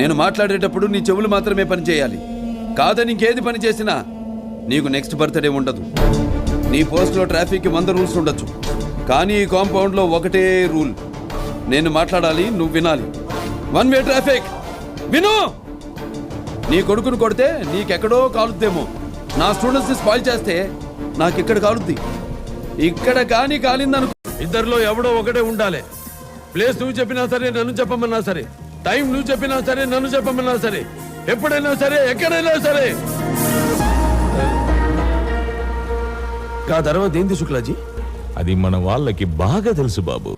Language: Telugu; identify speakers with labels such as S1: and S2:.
S1: నేను మాట్లాడేటప్పుడు నీ చెవులు మాత్రమే పని చేయాలి కాదని ఇంకేది పని చేసినా నీకు నెక్స్ట్ బర్త్డే ఉండదు. నీ పోస్ట్లో ట్రాఫిక్కి వంద రూల్స్ ఉండొచ్చు. కానీ ఈ కాంపౌండ్లో ఒకటే రూల్ నేను మాట్లాడాలి నువ్వు వినాలి. వన్ వే ట్రాఫిక్ విను! నీ కొడుకును కొడితే నీకెక్కడో కాలుద్దేమో. నా స్టూడెంట్స్ని స్పాయిల్ చేస్తే నాకిక్కడ కాలుద్ది. ఇక్కడ కానీ కాలిందనుకో.
S2: ఇద్దరిలో ఎవడో ఒకటే ఉండాలి. ప్లేస్ నువ్వు చెప్పినా సరే నన్ను చెప్పమన్నా సరే. టైం నువ్వు చెప్పినా సరే నన్ను చెప్పమన్నా సరే. ఎప్పుడైనా సరే ఎక్కడైనా సరే. ఆ తర్వాత ఏంది శుక్లాజీ?
S3: అది మన వాళ్ళకి బాగా తెలుసు బాబు.